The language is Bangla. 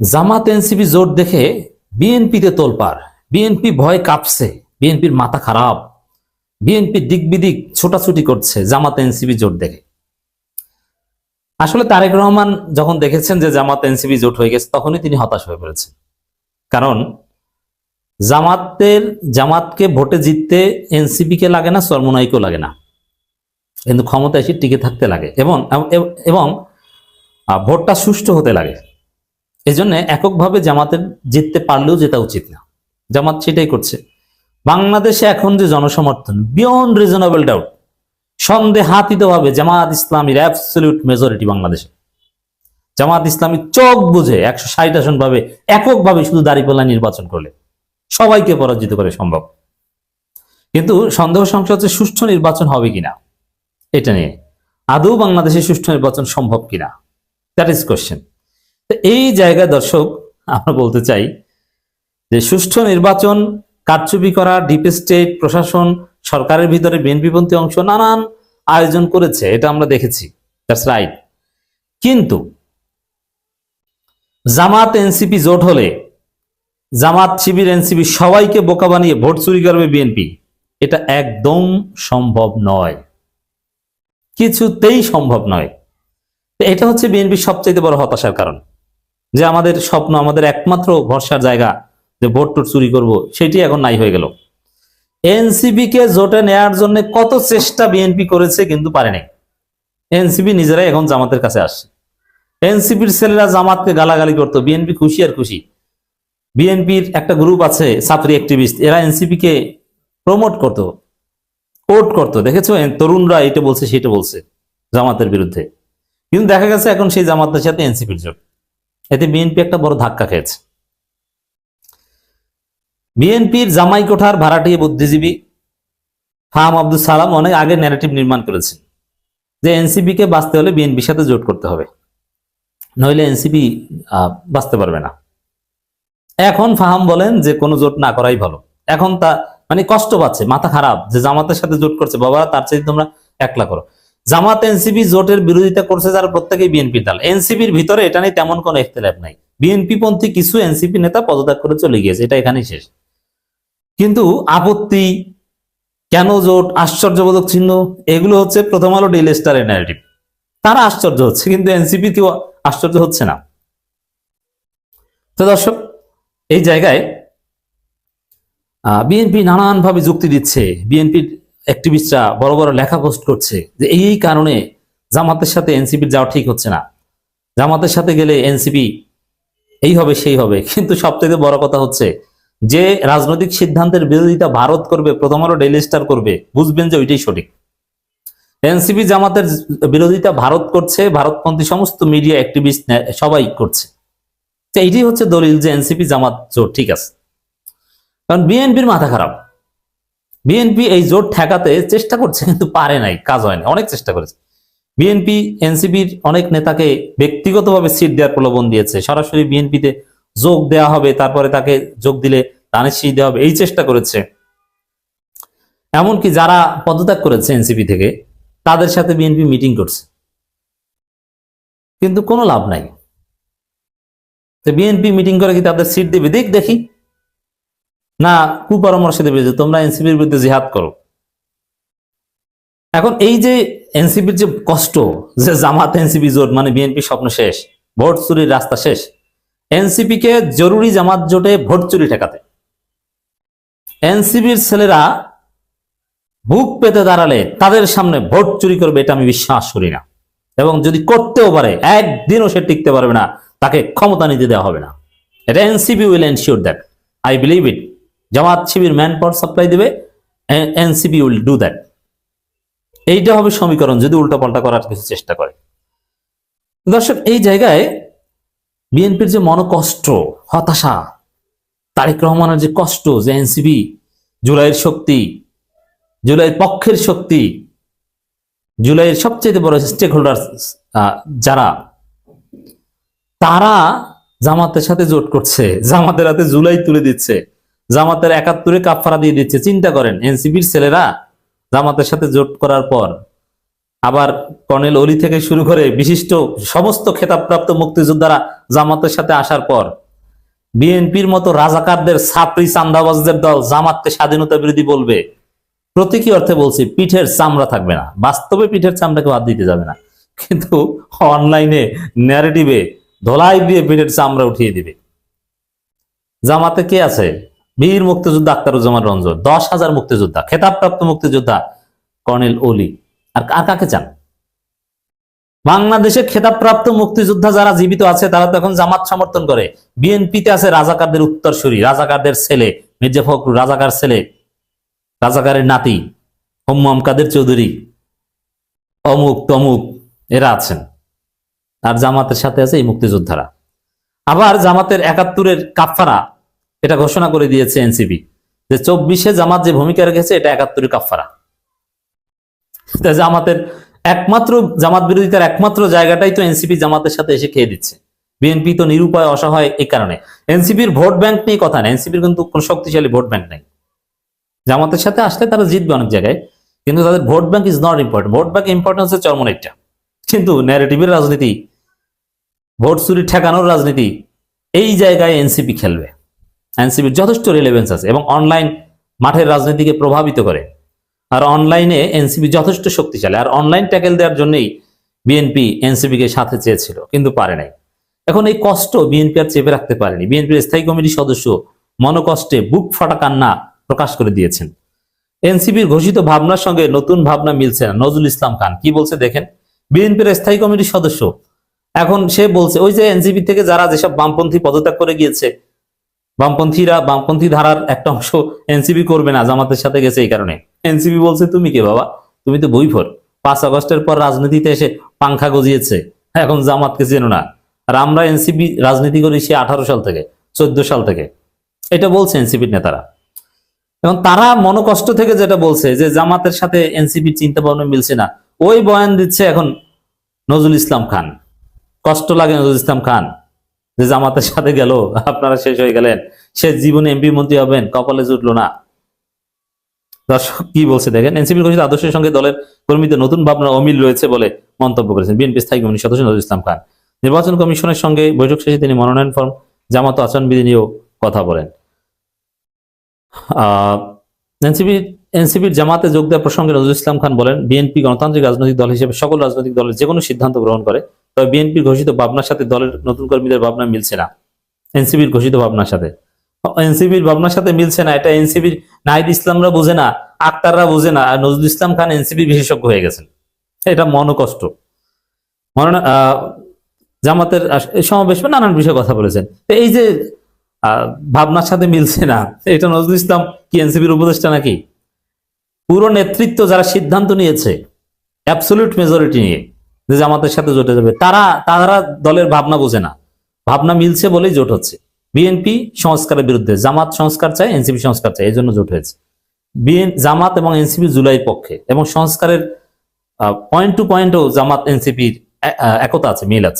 জামাত এনসিপি জোট দেখে বিএনপিতে তোলপার বিএনপি ভয় কাঁপছে, বিএনপির মাথা খারাপ। বিএনপি দিক বিদিক ছোটাছুটি করছে জামাত এনসিপি জোট দেখে। আসলে তারেক রহমান যখন দেখেছেন যে জামাত এনসিপি জোট হয়ে গেছে, তখনই তিনি হতাশ হয়ে পড়েছেন। কারণ জামাতের, জামাতকে ভোটে জিততে এনসিপি কে লাগে না, সরমোনাইকেও লাগে না। কিন্তু ক্ষমতা এসে টিকে থাকতে লাগে এবং এবং ভোটটা সুষ্ঠু হতে লাগে। এই জন্য এককভাবে জামাতের জিততে পারলেও জেতা উচিত না। জামাত সেটাই করছে। বাংলাদেশে এখন যে জনসমর্থন বিয়ন্ড রিজনেবল ডাউট সন্দেহাতীত ভাবে জামাত ইসলামীর অ্যাবসলিউট মেজরিটি বাংলাদেশে। জামাত ইসলামী চোখ বুঝে একশো ষাট আসন ভাবে এককভাবে শুধু দাঁড়িপাল্লা নির্বাচন করলে। সবাইকে পরাজিত করে সম্ভব। কিন্তু সন্দেহ সংখ্যা হচ্ছে সুষ্ঠু নির্বাচন হবে কিনা? এটা নিয়ে। আদৌ বাংলাদেশে সুষ্ঠু নির্বাচন সম্ভব কিনা? দ্যাট ইজ কোয়েশ্চেন এই জায়গায় দর্শক, আমরা বলতে চাই যে সুষ্ঠু নির্বাচন, কারচুপি করা ডিপ স্টেট প্রশাসন, সরকারের ভিতরে বিএনপিপন্থী অংশ নানান আয়োজন করেছে, এটা আমরা দেখেছি। দ্যাটস রাইট কিন্তু জামাত এনসিপি জোট হলে, জামাত শিবির এনসিপি সবাইকে বোকা বানিয়ে ভোট চুরি করবে বিএনপি এটা একদম সম্ভব নয়। কিছুতেই সম্ভব নয়। এটা হচ্ছে বিএনপির সবচেয়ে বড় হতাশার কারণ। যে আমাদের স্বপ্ন, আমাদের একমাত্র ভরসার জায়গা যে ভোট টোট চুরি করব, সেটি এখন নাই হয়ে গেল। এনসিপি কে জোটে নেয়ার জন্য কত চেষ্টা বিএনপি করেছে কিন্তু পারেনি এনসিপি নিজেরাই এখন জামাতের কাছে আসছে। এনসিপির ছেলেরা জামাতকে গালাগালি করতো, বিএনপি খুশি আর খুশি। বিএনপির একটা গ্রুপ আছে, ছাত্রী অ্যাক্টিভিস্ট এরা এনসিপি কে প্রমোট করতো কোট করতো। দেখেছ? তরুণরা এটা বলছে, সেটা বলছে জামাতের বিরুদ্ধে। কিন্তু দেখা গেছে এখন সেই জামাতের সাথে এনসিপির জোট। এতে বিএনপি একটা বড় ধাক্কা খেয়েছে। বিএনপির জামাই কোঠার ভাড়াটিয়ে বুদ্ধিজীবী ফাহাম আব্দুল সালাম অনেক আগে ন্যারেটিভ নির্মাণ করেছেন যে এনসিপি কে বাঁচতে হলে বিএনপির সাথে জোট করতে হবে। নইলে এনসিপি বাঁচতে পারবে না। এখন ফাহাম বলেন যে কোনো জোট না করাই ভালো। এখন তা মানে কষ্ট পাচ্ছে, মাথা খারাপ যে জামাতের সাথে জোট করছে বাবা তার চাইতে তোমরা একলা করো। জামাত এনসিপি জোটের বিরোধিতা করছে যারা প্রত্যেকেই বিএনপির দল। এনসিপির ভিতরে এটা নিয়ে তেমন কোনো ইখতলাফ নাই। বিএনপি পন্থী কিছু এনসিপি নেতা পদত্যাগ করে চলে গিয়েছে, এটা এখানেই শেষ। কিন্তু আপত্তি, কেন জোট, আশ্চর্যবোধক চিহ্ন, এগুলো হচ্ছে প্রথম আলো ডেইলি স্টারের ন্যারেটিভ তারা আশ্চর্য হচ্ছে, কিন্তু এনসিপি কেউ আশ্চর্য হচ্ছে না। তো দর্শক, এই জায়গায় বিএনপি নানানভাবে যুক্তি দিচ্ছে। বিএনপির অ্যাক্টিভিস্টরা বড় বড় লেখা পোস্ট করছে যে এই কারণে জামাতের সাথে এনসিপির যাওয়া ঠিক হচ্ছে না। জামাতের সাথে গেলে এনসিপি এই হবে, সেই হবে। কিন্তু সবথেকে বড় কথা হচ্ছে যে রাজনৈতিক সিদ্ধান্তের বিরোধিতা ভারত করবে, প্রথম আলো ডেইলি স্টার করবে, বুঝবেন যে ওইটাই সঠিক। এনসিপি জামাতের বিরোধিতা ভারত করছে, ভারতপন্থী সমস্ত মিডিয়া অ্যাক্টিভিস্ট সবাই করছে। তো এইটাই হচ্ছে দলিল যে এনসিপি জামাত জোট, ঠিক আছে। কারণ বিএনপির মাথা খারাপ। বিএনপি এই জোট ঠেকাতে চেষ্টা করছে, কিন্তু পারে নাই, কাজ হয়নি, অনেক চেষ্টা করেছে। বিএনপি এনসিপির অনেক নেতাকে ব্যক্তিগতভাবে সিট দেওয়ার প্রলোভন দিয়েছে। সরাসরি বিএনপিতে যোগ দেওয়া হবে, তারপরে তাকে যোগ দিলে দানের সিট দেওয়া হবে, এই চেষ্টা করেছে। এমনকি যারা পদত্যাগ করেছে এনসিপি থেকে, তাদের সাথে বিএনপি মিটিং করছে। কিন্তু কোনো লাভ নাই। তো বিএনপি মিটিং করে কি তাদের সিট দেবে? দেখ দেখি। না কুপরামর্শ দেবে যে তোমরা এনসিপির বিরুদ্ধে জিহাদ করো। এখন এই যে এনসিপির যে কষ্ট, যে জামাত এনসিপি জোট মানে বিএনপি স্বপ্ন শেষ, ভোট চুরির রাস্তা শেষ এনসিপি কে জরুরি জামাত জোটে ভোট চুরি ঠেকাতে। এনসিপির ছেলেরা বুক পেতে দাঁড়ালে তাদের সামনে ভোট চুরি করবে, এটা আমি বিশ্বাস করি না। এবং যদি করতেও পারে, একদিনও সে টিকতে পারবে না, তাকে ক্ষমতা নিতে দেওয়া হবে না। এটা NCP will ensure that I believe it Jamaat Shibir man power supply দেবে এনসিপি উইল ডু দ্যাট। এইটা হবে সমীকরণ, যদি উল্টাপাল্টা করার কিছু চেষ্টা করে। দর্শক, এই জায়গায় বিএনপির যে মনকষ্ট, হতাশা, তারেক রহমানের যে কষ্ট, যে এনসিপি, জুলাইয়ের শক্তি, জুলাইয়ের পক্ষের শক্তি, জুলাইয়ের সবচেয়ে বড় স্টেক হোল্ডার যারা, তারা জামাতের সাথে জোট করছে, জামাতের হাতে জুলাই তুলে দিচ্ছে। জামাতের একাত্তরে কাফারা দিয়ে দিচ্ছে। চিন্তা করেন, এনসিপির ছেলেরা জামাতের সাথে জোট করার পর আবার কর্নেল অলি থেকে শুরু করে বিশিষ্ট সমস্ত খেতাবপ্রাপ্ত মুক্তিযোদ্ধারা জামাতের সাথে আসার পর বিএনপির মতো রাজাকারদের ছাপড়ি চান্দাবাজদের দল জামাতকে স্বাধীনতা বিরোধী বলবে। প্রতীকী অর্থে বলছি, পিঠের চামড়া থাকবে না। বাস্তবে পিঠের চামড়াকে বাদ দিতে যাবে না। কিন্তু অনলাইনে ন্যারেটিভে ধোলাই দিয়ে পিঠের চামড়া উঠিয়ে দিবে। জামাতে কে আছে? বীর মুক্তিযোদ্ধা আক্তারুজ্জামান রঞ্জন, দশ হাজার মুক্তিযোদ্ধা, খেতাবপ্রাপ্ত মুক্তিযোদ্ধা কর্নেল অলি। আর কাকে চান? বাংলাদেশে খেতাবপ্রাপ্ত মুক্তিযোদ্ধা যারা জীবিত আছে, তারা তো এখন জামাত সমর্থন করে। বিএনপিতে আছে রাজাকারদের উত্তরসূরি, রাজাকারদের ছেলে, মির্জা ফখরুল, রাজাকার ছেলে, রাজাকারের নাতি, হোম্মম কাদের চৌধুরী, অমুক তমুক, এরা আছেন। আর জামাতের সাথে আছে এই মুক্তিযোদ্ধারা। আবার জামাতের একাত্তরের কাফারা এটা ঘোষণা করে দিয়েছে এনসিপি যে চব্বিশে জামাত যে ভূমিকা রেখেছে, এটা একাত্তরের কাফারা জামাতের একমাত্র, জামাত বিরোধিতার একমাত্র জায়গাটাই তো এনসিপি জামাতের সাথে এসে খেয়ে দিচ্ছে। বিএনপি তো নিরুপায়, অসহায় এই কারণে। এনসিপির ভোট ব্যাংক নিয়ে কথা নেই এনসিপির কিন্তু কোনো শক্তিশালী ভোট ব্যাংক নেই। জামাতের সাথে আসলে তারা জিতবে অনেক জায়গায়, কিন্তু তাদের vote bank is not important vote bank importance হচ্ছে চরমনাইটটা কিন্তু ন্যারেটিভের রাজনীতি, ভোট চুরি ঠেকানোর রাজনীতি, এই জায়গায় এনসিপি খেলবে। এনসিপির যথেষ্ট রিলেভেন্স আছে এবং অনলাইন মাঠের রাজনীতিকে প্রভাবিত করে। আর অনলাইনে এনসিপি যথেষ্ট শক্তিশালী। আর অনলাইন ট্যাকেল দেওয়ার জন্যই বিএনপি এনসিপিকে সাথে চেয়েছিল, কিন্তু পারে নাই। এখন এই কষ্ট বিএনপি আর চেপে রাখতে পারেনি। বিএনপির স্থায়ী কমিটির সদস্য মনকষ্টে বুক ফাটা কান্না প্রকাশ করে দিয়েছেন। এনসিপির ঘোষিত ভাবনার সঙ্গে নতুন ভাবনা মিলছে না। নজরুল ইসলাম খান, কি বলছে দেখেন? বিএনপির স্থায়ী কমিটির সদস্য। এখন সে বলছে, ওই যে এনসিপি থেকে যারা যেসব বামপন্থী পদত্যাগ করে গিয়েছে বামপন্থীরা বামপন্থী ধারার একটা অংশ এনসিপি করবে না, জামাতের সাথে গেছে এই কারণে। এনসিপি বলছে, তুমি কে বাবা? তুমি তো বইফর পাঁচ আগস্টের পর রাজনীতিতে এসে পাংখা গজিয়েছে। এখন জামাতকে চেনো না। আর আমরা এনসিপি রাজনীতি করি সে আঠারো সাল থেকে, চোদ্দ সাল থেকে। এটা বলছে এনসিপির নেতারা। এবং তারা মনোকষ্ট থেকে যেটা বলছে যে জামাতের সাথে এনসিপির চিন্তা ভাবনা মিলছে না। ওই বয়ান দিচ্ছে এখন নজরুল ইসলাম খান। কষ্ট লাগে নজরুল ইসলাম খান। যে জামাতের সাথে গেল, আপনারা শেষ হয়ে গেলেন। সে জীবনে এমপি মন্ত্রী হবেন, কপালে জুটলো না। দর্শক, কি বলছে দেখেন এনসিপির ঘোষিত আদর্শের সঙ্গে দলের কর্মীদের নতুন ভাবনা অমিল রয়েছে বলে মন্তব্য করেছেন বিএনপি স্থায়ী কমিটির সদস্য নজরুল ইসলাম খান। নির্বাচন কমিশনের সঙ্গে বৈঠক শেষে তিনি মনোনয়ন ফর্ম, জামাত আচরণবিধি নিয়েও কথা বলেন। এনসিপি এনসিপির জামাতে যোগ দেওয়ার প্রসঙ্গে নজরুল ইসলাম খান বলেন বিএনপি গণতান্ত্রিক রাজনৈতিক দল হিসেবে সকল রাজনৈতিক দলের যে কোনো সিদ্ধান্ত গ্রহণ করে। তবে বিএনপির ঘোষিত ভাবনার সাথে দলের নতুন কর্মীদের ভাবনা মিলছে না। এনসিপির ঘোষিত ভাবনার সাথে। এনসিপির ভাবনার সাথে মিলছে না, এটা এনসিপির নাহিদ ইসলামরা বুঝে না, আক্তাররা বুঝে না নজরুল ইসলাম খান এনসিপির বিশেষজ্ঞ হয়ে গেছেন। এটা মনোকষ্ট। মনে জামাতের সমাবেশ নানান বিষয়ে কথা বলেছেন। তো এই যে ভাবনার সাথে মিলছে না, এটা নজরুল ইসলাম কি এনসিপির উপদেষ্টা নাকি? পুরো নেতৃত্ব যারা সিদ্ধান্ত নিয়েছে অ্যাবসলিউট মেজরিটি নিয়ে যে জামাতের সাথে জোটে যাবে। তারা তারা দলের ভাবনা বোঝে না। ভাবনা মিলছে বলেই জোট হচ্ছে। বিএনপি সংস্কারের বিরুদ্ধে, জামাত সংস্কার চায় এনসিপি সংস্কার চায় এই জন্য জোট হয়েছে। বিএন জামাত এবং এনসিপি জুলাই পক্ষে, এবং সংস্কারের পয়েন্ট টু পয়েন্টও জামাত এনসিপির একতা আছে, মিল আছে।